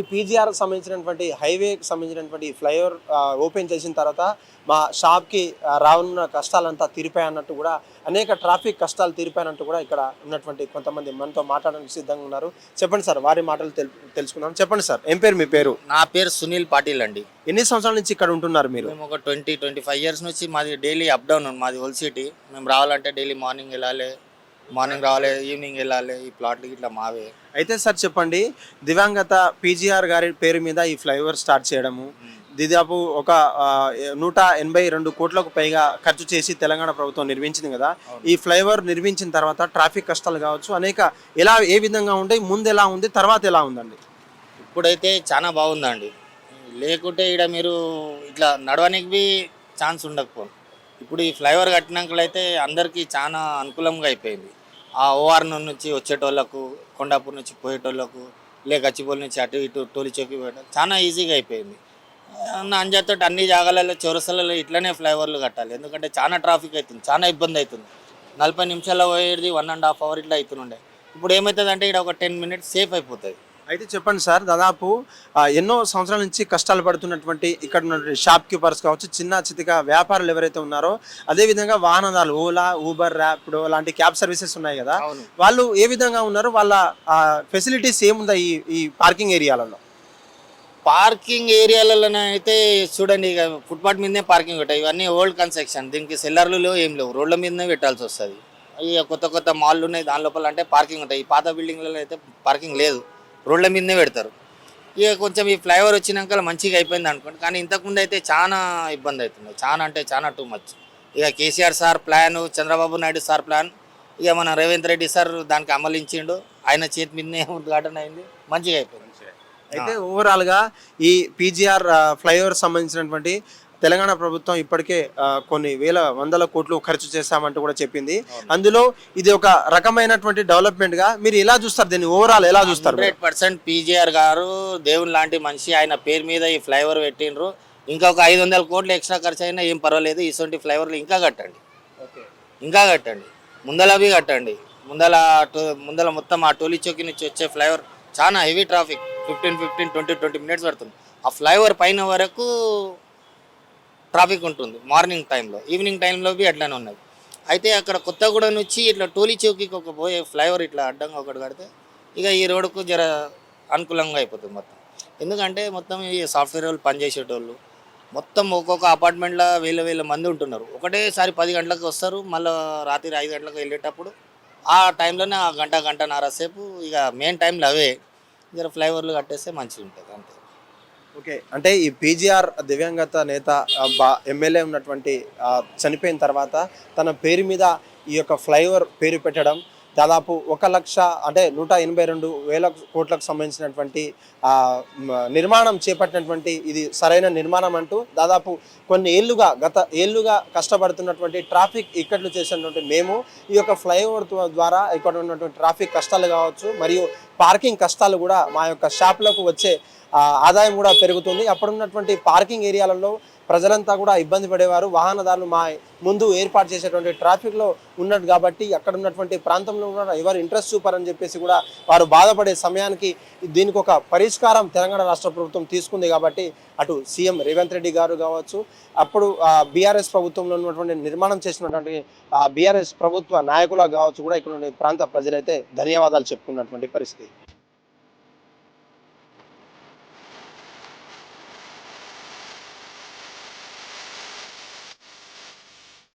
ఈ పీజీఆర్ సంబంధించినటువంటి హైవేకి సంబంధించినటువంటి ఫ్లైఓవర్ ఓపెన్ చేసిన తర్వాత మా షాప్కి ఆ, రానున్న కష్టాలంతా తీరిపాయన్నట్టు కూడా అనేక ట్రాఫిక్ కష్టాలు తీరిపాయన్నట్టు కూడా ఇక్కడ ఉన్నటువంటి కొంతమంది మనతో మాట్లాడడానికి సిద్ధంగా ఉన్నారు. చెప్పండి సార్ వారి మాటలు తెలు తెలుసుకుందాం. చెప్పండి సార్ ఏం పేరు మీ పేరు? నా పేరు సునీల్ పాటిల్ అండి. ఎన్ని సంవత్సరాల నుంచి ఇక్కడ ఉంటున్నారు మీరు? మేము ఒక ట్వంటీ ట్వంటీ ఫైవ్ ఇయర్స్ నుంచి మాది డైలీ అప్ డౌన్ మాది ఓల్ సిటీ. మేము రావాలంటే డైలీ మార్నింగ్ వెళ్ళాలి మార్నింగ్ రావాలి ఈవినింగ్ వెళ్ళాలి ఈ ప్లాట్లు ఇట్లా మావే. అయితే సార్ చెప్పండి దివంగత పీజీఆర్ గారి పేరు మీద ఈ ఫ్లైఓవర్ స్టార్ట్ చేయడము దాదాపు ఒక నూట ఎనభై రెండు కోట్లకు పైగా ఖర్చు చేసి తెలంగాణ ప్రభుత్వం నిర్మించింది కదా ఈ ఫ్లైఓవర్ నిర్మించిన తర్వాత ట్రాఫిక్ కష్టాలు కావచ్చు అనేక ఎలా ఏ విధంగా ఉండే ముందు ఎలా ఉంది తర్వాత ఎలా ఉందండి? ఇప్పుడైతే చాలా బాగుందండి. లేకుంటే ఇక్కడ మీరు ఇట్లా నడవడానికి ఛాన్స్ ఉండకపోను. ఇప్పుడు ఈ ఫ్లైఓవర్ కట్టినాకలైతే అందరికీ చాలా అనుకూలంగా అయిపోయింది. ఆ ఓఆర్ నుంచి వచ్చేటోళ్ళకు కొండాపూర్ నుంచి పోయేటోళ్ళకు లేక గచ్చిబౌలి నుంచి అటు ఇటు టోలి చౌకి పోయటం చాలా ఈజీగా అయిపోయింది. అంజాతో అన్ని జాగాలలో చౌరసలలో ఇట్లనే ఫ్లైఓవర్లు కట్టాలి. ఎందుకంటే చాలా ట్రాఫిక్ అవుతుంది చాలా ఇబ్బంది అవుతుంది నలభై నిమిషాల్లో పోయేది వన్ అండ్ హాఫ్ అవర్ ఇట్లా అవుతుండే ఇప్పుడు ఏమవుతుందంటే ఇక్కడ ఒక టెన్ మినిట్స్ సేఫ్ అయిపోతుంది అయితే చెప్పండి సార్ దాదాపు ఎన్నో సంవత్సరాల నుంచి కష్టాలు పడుతున్నటువంటి ఇక్కడ ఉన్నటువంటి షాప్ కీపర్స్ కావచ్చు చిన్న చితిక వ్యాపారులు ఎవరైతే ఉన్నారో అదేవిధంగా వాహనదారులు ఓలా ఊబర్ ర్యాపిడో లాంటి క్యాబ్ సర్వీసెస్ ఉన్నాయి కదా వాళ్ళు ఏ విధంగా ఉన్నారు వాళ్ళ ఫెసిలిటీస్ ఏముందా ఈ ఈ పార్కింగ్ ఏరియాలలో? పార్కింగ్ ఏరియాలలో అయితే చూడండి ఇక ఫుట్పాత్ మీదనే పార్కింగ్ ఉంటాయి ఇవన్నీ ఓల్డ్ కన్స్ట్రక్షన్. దీనికి సెల్లర్లు లేవు ఏం లేవు. రోడ్ల మీదనే పెట్టాల్సి వస్తుంది. ఇక కొత్త కొత్త మాల్లు ఉన్నాయి దాని లోపల అంటే పార్కింగ్ ఉంటాయి. ఈ పాత బిల్డింగ్లలో అయితే పార్కింగ్ లేదు. రోడ్ల మీదనే పెడతారు. ఇక కొంచెం ఈ ఫ్లైఓవర్ వచ్చినాక మంచిగా అయిపోయింది అనుకోండి. కానీ ఇంతకుముందు అయితే చాలా ఇబ్బంది అవుతుంది. చాలా అంటే చాలా టూ మచ్ ఇక KCR sir plan Chandrababu Naidu sir plan ఇక మన రేవంత్ రెడ్డి సార్ దానికి అమలించిండు. ఆయన చేతి మీదనే ఉద్ఘాటన అయింది. మంచిగా అయిపోయింది. అయితే ఓవరాల్గా ఈ పీజీఆర్ ఫ్లైఓవర్ సంబంధించినటువంటి తెలంగాణ ప్రభుత్వం ఇప్పటికే కొన్ని వేల వందల కోట్లు ఖర్చు చేశామంటూ కూడా చెప్పింది. అందులో ఇది ఒక రకమైనటువంటి డెవలప్మెంట్గా మీరు ఎలా చూస్తారు దీన్ని? ఓవరాల్ ఎలా చూస్తారు? హండ్రెడ్ పర్సెంట్ పీజీఆర్ గారు దేవుని లాంటి మనిషి. ఆయన పేరు మీద ఈ ఫ్లైఓవర్ పెట్టిండ్రు. ఇంకొక ఐదు వందల కోట్లు ఎక్స్ట్రా ఖర్చు అయినా ఏం పర్వాలేదు. ఇటువంటి ఫ్లైఓవర్లు ఇంకా కట్టండి. ఇంకా కట్టండి. ముందల అవి కట్టండి. ముందల టో- ముందల మొత్తం ఆ టోలీ చౌకి నుంచి వచ్చే ఫ్లైఓవర్ చాలా heavy traffic. Fifteen fifteen twenty twenty minutes పడుతుంది. ఆ ఫ్లైఓవర్ పైన వరకు ట్రాఫిక్ ఉంటుంది మార్నింగ్ టైంలో ఈవినింగ్ టైంలో బి అట్లానే ఉన్నది. అయితే అక్కడ కొత్తగూడెం నుంచి ఇట్లా టోలీ చౌకీకి ఒక పోయే ఫ్లైఓవర్ ఇట్లా అడ్డంగా ఒకటి కడితే ఇక ఈ రోడ్డుకు జర అనుకూలంగా అయిపోతుంది మొత్తం. ఎందుకంటే మొత్తం ఈ సాఫ్ట్వేర్ వాళ్ళు పనిచేసేటోళ్ళు మొత్తం ఒక్కొక్క అపార్ట్మెంట్లో వేల వేల మంది ఉంటున్నారు. ఒకటేసారి పది గంటలకు వస్తారు మళ్ళీ రాత్రి ఐదు గంటలకు వెళ్ళేటప్పుడు ఆ టైంలోనే ఆ గంట గంటన్నర సేపు ఇక మెయిన్ టైంలో అవే. జర ఫ్లైఓవర్లు కట్టేస్తే మంచిగా ఉంటుంది ఓకే. అంటే ఈ పీజీఆర్ దివ్యాంగత నేత బా ఎమ్మెల్యే ఉన్నటువంటి చనిపోయిన తర్వాత తన పేరు మీద ఈ యొక్క ఫ్లైఓవర్ పేరు పెట్టడం దాదాపు ఒక లక్ష అంటే నూట ఎనభై రెండు వేల కోట్లకు సంబంధించినటువంటి నిర్మాణం చేపట్టినటువంటి ఇది సరైన నిర్మాణం అంటూ దాదాపు కొన్ని ఏళ్ళుగా గత ఏళ్ళుగా కష్టపడుతున్నటువంటి ట్రాఫిక్ ఇక్కట్లు చేసినటువంటి మేము ఈ యొక్క ఫ్లైఓవర్ ద్వారా ఇక్కడ ఉన్నటువంటి ట్రాఫిక్ కష్టాలు కావచ్చు మరియు పార్కింగ్ కష్టాలు కూడా మా యొక్క షాప్లకు వచ్చే ఆదాయం కూడా పెరుగుతుంది. అప్పుడున్నటువంటి పార్కింగ్ ఏరియాలలో ప్రజలంతా కూడా ఇబ్బంది పడేవారు. వాహనదారులు మా ముందు ఏర్పాటు చేసేటువంటి ట్రాఫిక్లో ఉన్నట్టు కాబట్టి అక్కడ ఉన్నటువంటి ప్రాంతంలో కూడా ఎవరు ఇంట్రెస్ట్ చూపారని చెప్పేసి కూడా వారు బాధపడే సమయానికి దీనికి ఒక పరిష్కారం తెలంగాణ రాష్ట్ర ప్రభుత్వం తీసుకుంది కాబట్టి అటు సీఎం రేవంత్ రెడ్డి గారు కావచ్చు అప్పుడు బీఆర్ఎస్ ప్రభుత్వంలో ఉన్నటువంటి నిర్మాణం చేసినటువంటి బీఆర్ఎస్ ప్రభుత్వ నాయకులకు కావచ్చు కూడా ఇక్కడ ప్రాంత ప్రజలైతే ధన్యవాదాలు చెప్పుకున్నటువంటి పరిస్థితి.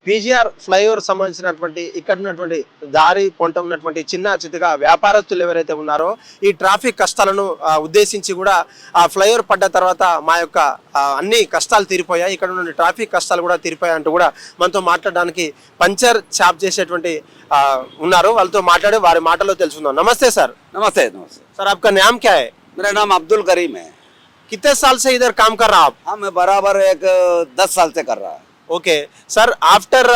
పీజీఆర్ ఫ్లైఓవర్ సంబంధించినటువంటి ఇక్కడ ఉన్నటువంటి దారి పొంట ఉన్నటువంటి చిన్న చితగా వ్యాపారస్తులు ఎవరైతే ఉన్నారో ఈ ట్రాఫిక్ కష్టాలను ఆ, ఉద్దేశించి కూడా ఆ ఫ్లైఓవర్ పడ్డ తర్వాత మా యొక్క ఆ, అన్ని కష్టాలు తీరిపోయాయి ఇక్కడ ఉన్న ట్రాఫిక్ కష్టాలు కూడా తీరిపోయాయి అంటూ కూడా మనతో మాట్లాడడానికి పంచర్ చాప్ చేసేటువంటి ఆ, ఉన్నారు వాళ్ళతో మాట్లాడి వారి మాటలో తెలుసుకుందాం నమస్తే సార్ नमस्ते नमस्ते सर आपका नाम क्या है मेरा नाम अब्दुल करीम है कितने साल से इधर काम कर रहा आप हाँ मैं बराबर एक दस साल से कर रहा है okay sir after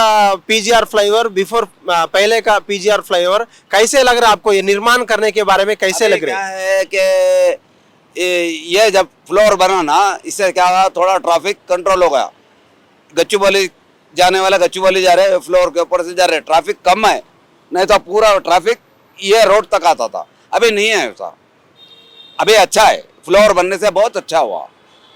PGR flyover before पहले का पीजीआर फ्लाईओवर कैसे लग रहा है आपको ये निर्माण करने के बारे में कैसे लग रहा है? कि ये- जब फ्लोर बना ना इससे क्या हुआ? थोड़ा ट्रैफ़िक कंट्रोल हो गया। गच्चू गच्चूबली जाने वाला गच्चूबली जा रहे फ्लोर के ऊपर से जा रहे ट्रैफ़िक कम है नहीं तो पूरा ट्रैफ़िक ये रोड तक आता था। अभी नहीं है ऐसा। अभी अच्छा है। फ्लोर बनने से बहुत अच्छा हुआ।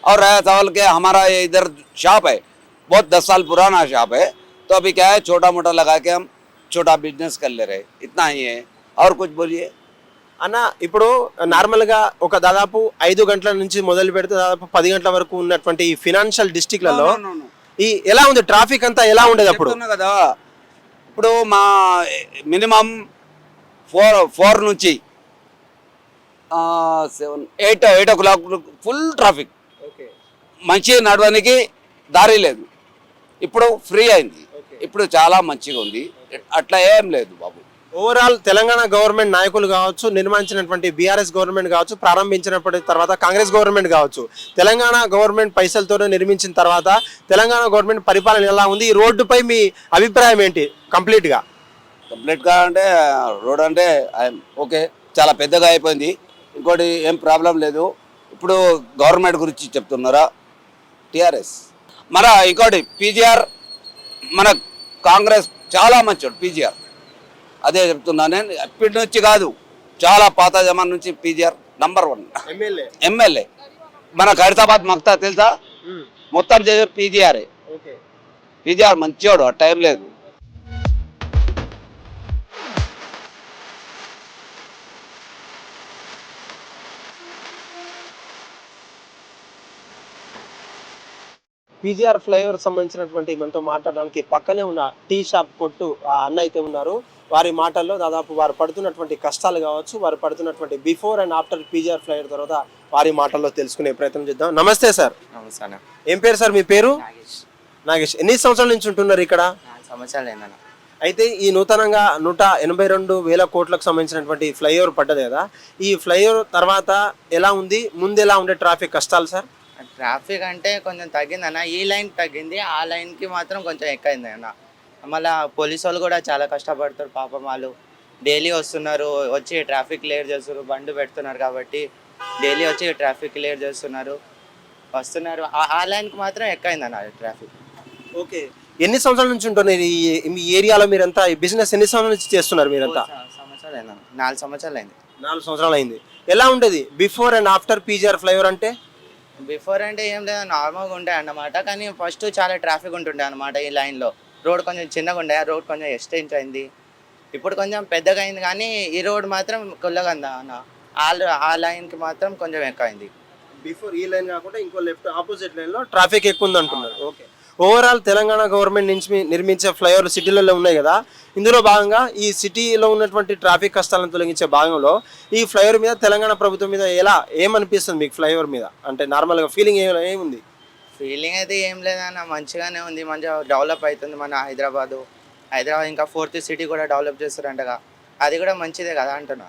और रहा सवाल के हमारा ये इधर शॉप है बहुत दस साल पुराना शॉप है तो अभी क्या है छोटा मोटा लगा के हम छोटा बिजनेस कर ले रहे इतना ही है और कुछ बोलिए అన్న ఇప్పుడు నార్మల్ గా ఒక దాదాపు ఐదు గంటల నుంచి మొదలు పెడితే దాదాపు పది గంటల వరకు ఉన్నటువంటి ఈ financial డిస్టిక్లలో No, no, no, no. ఈ ఎలా ఉంది ట్రాఫిక్ అంతా ఎలా ఉండేది అప్పుడు చెప్తున్నా కదా ఇప్పుడు మా మినిమం ఫోర్ ఫోర్ నుంచి seven eight eight o'clock full traffic మంచి నడవడానికి దారి లేదు ఇప్పుడు ఫ్రీ అయింది. ఇప్పుడు చాలా మంచిగా ఉంది. అట్లా ఏం లేదు బాబు. ఓవరాల్ తెలంగాణ గవర్నమెంట్ నాయకులు కావచ్చు నిర్మించినటువంటి బీఆర్ఎస్ గవర్నమెంట్ కావచ్చు ప్రారంభించినప్పటి తర్వాత కాంగ్రెస్ గవర్నమెంట్ కావచ్చు తెలంగాణ గవర్నమెంట్ పైసలతో నిర్మించిన తర్వాత తెలంగాణ గవర్నమెంట్ పరిపాలన ఎలా ఉంది? ఈ రోడ్డుపై మీ అభిప్రాయం ఏంటి? కంప్లీట్గా. కంప్లీట్గా అంటే రోడ్ అంటే ఐ- ఓకే చాలా పెద్దగా అయిపోయింది. ఇంకోటి ఏం ప్రాబ్లం లేదు. ఇప్పుడు గవర్నమెంట్ గురించి చెప్తున్నారా? టిఆర్ఎస్ మన ఇంకోటి పీజీఆర్ మన కాంగ్రెస్ చాలా మంచోడు పీజీఆర్. అదే చెప్తున్నా నేను ఇప్పటి నుంచి కాదు చాలా పాత జమాన్ నుంచి పీజీఆర్ నంబర్ వన్. ఎమ్మెల్యే. మన ఖైరతాబాద్ మక్తా తెలుసా? మొత్తం చేసే పీజీఆర్. పీజీఆర్ మంచోడు ఆ టైం లేదు. పీజీఆర్ ఫ్లైఓవర్ సంబంధించినటువంటి మనతో మాట్లాడడానికి పక్కనే ఉన్న టీ షాప్ కొట్టు ఆ అన్న అయితే ఉన్నారు. వారి మాటల్లో దాదాపు వారు పడుతున్నటువంటి కష్టాలు కావచ్చు వారు పడుతున్నటువంటి before and after PGR flyover తర్వాత వారి మాటల్లో తెలుసుకునే ప్రయత్నం చేద్దాం. నమస్తే సార్. నమస్కారం ఏం పేరు సార్ మీ పేరు? నాగేష్. ఎన్ని సంవత్సరాల నుంచి ఉంటున్నారు ఇక్కడ? సంవత్సరాలు అయితే ఈ నూతనంగా నూట ఎనభై రెండు వేల కోట్లకు సంబంధించినటువంటి ఫ్లైఓవర్ పడ్డది కదా. ఈ ఫ్లైఓవర్ తర్వాత ఎలా ఉంది? ముందు ఎలా ఉండే ట్రాఫిక్ కష్టాలు సార్? ట్రాఫిక్ అంటే కొంచెం తగ్గింది అన్న ఈ లైన్ తగ్గింది. ఆ లైన్కి మాత్రం కొంచెం ఎక్కువైంది అన్న మళ్ళీ పోలీసు వాళ్ళు కూడా చాలా కష్టపడతారు. పాపం వాళ్ళు డైలీ వస్తున్నారు. వచ్చి ట్రాఫిక్ క్లియర్ చేస్తున్నారు. బండి పెడుతున్నారు కాబట్టి డైలీ వచ్చి ట్రాఫిక్ క్లియర్ చేస్తున్నారు. వస్తున్నారు. ఆ- లైన్కి మాత్రం ఎక్కువైంది అన్న ట్రాఫిక్. ఓకే. ఎన్ని సంవత్సరాల నుంచి ఉంటున్నారు? ఈ మీ ఏరియాలో మీరంతా ఈ బిజినెస్ ఎన్ని సంవత్సరాల నుంచి చేస్తున్నారు మీరంతా? సంవత్సరాలు నాలుగు సంవత్సరాలు అయింది నాలుగు సంవత్సరాలు అయింది ఎలా ఉండేది? Before and after PGR flyover అంటే? బిఫోర్ అంటే ఏం లేదు నార్మల్గా ఉండే అన్నమాట. కానీ ఫస్ట్ చాలా ట్రాఫిక్ ఉంటుండే అనమాట ఈ లైన్లో రోడ్ కొంచెం చిన్నగా ఉండే ఆ రోడ్ కొంచెం ఎక్స్టెంజ్ అయింది. ఇప్పుడు కొంచెం పెద్దగా అయింది కానీ ఈ రోడ్ మాత్రం కుల్లగా ఉంది అన్న. ఆ ఆ లైన్కి మాత్రం కొంచెం ఎక్కువ అయింది. బిఫోర్ ఈ లైన్ కాకుండా ఇంకో లెఫ్ట్ ఆపోజిట్ లైన్లో ట్రాఫిక్ ఎక్కువ ఉంది అంటున్నారు ఓకే ఓవరాల్ తెలంగాణ గవర్నమెంట్ నుంచి నిర్మించే ఫ్లైఓవర్ సిటీలలో ఉన్నాయి కదా. ఇందులో భాగంగా ఈ సిటీలో ఉన్నటువంటి ట్రాఫిక్ కష్టాలను తొలగించే భాగంలో ఈ ఫ్లైఓవర్ మీద తెలంగాణ ప్రభుత్వం మీద ఎలా ఏమనిపిస్తుంది మీకు ఫ్లైఓవర్ మీద? అంటే నార్మల్గా ఫీలింగ్ ఏముంది? ఫీలింగ్ అయితే ఏం లేదన్న మంచిగానే ఉంది. మంచిగా డెవలప్ అవుతుంది మన హైదరాబాదు. హైదరాబాద్ ఇంకా ఫోర్త్ సిటీ కూడా డెవలప్ చేస్తారంటగా. అది కూడా మంచిదే కదా అంటున్నా.